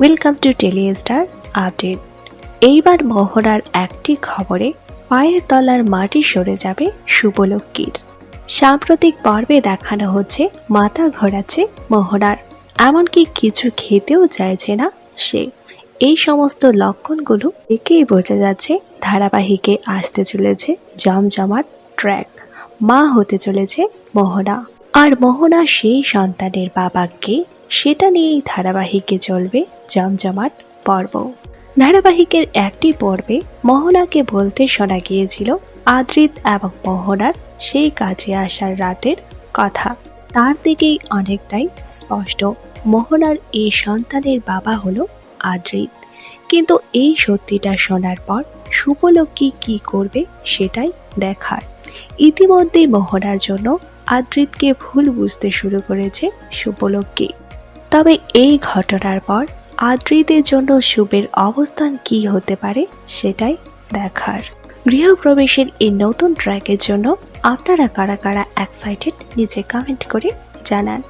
Welcome to Telestar update এইবার মহড়ার একটি খবরে পায়ের তলার মাটি সরে যাবে শুভলক্ষ্মীর। সাম্প্রতিক পর্বে দেখানো হচ্ছে, মাথা ঘোরাচ্ছে মহড়ার। এমনকি কিছু খেতেও চাইছে না সে। এই সমস্ত লক্ষণগুলো দেখেই বোঝা যাচ্ছে, ধারাবাহিকে আসতে চলেছে জমজমাট ট্র্যাক। মা হতে চলেছে মোহনা আর মোহনা সেই সন্তানের বাবাকে সেটা নিয়েই ধারাবাহিকে চলবে জমজমাট পর্ব। ধারাবাহিকের একটি পর্বে মোহনাকে বলতে শোনা গিয়েছিল আদ্রিত এবং মোহনার সেই কাজে আসার রাতের কথা। তার দিকেই অনেকটাই স্পষ্ট, মোহনার এই সন্তানের বাবা হলো আদ্রিত। কিন্তু এই সত্যিটা শোনার পর শুভলক্ষ্মী কি করবে সেটাই দেখার। ইতিমধ্যেই মোহনার জন্য আদ্রিতকে ভুল বুঝতে শুরু করেছে শুভলক্ষ্মী। তবে এই ঘটনার পর আদ্রিদের জন্য শুভের অবস্থান কি হতে পারে সেটাই দেখার। গৃহপ্রবেশের এই নতুন ট্র্যাকের জন্য আপনারা কারা কারা এক্সাইটেড নিচে কমেন্ট করে জানান।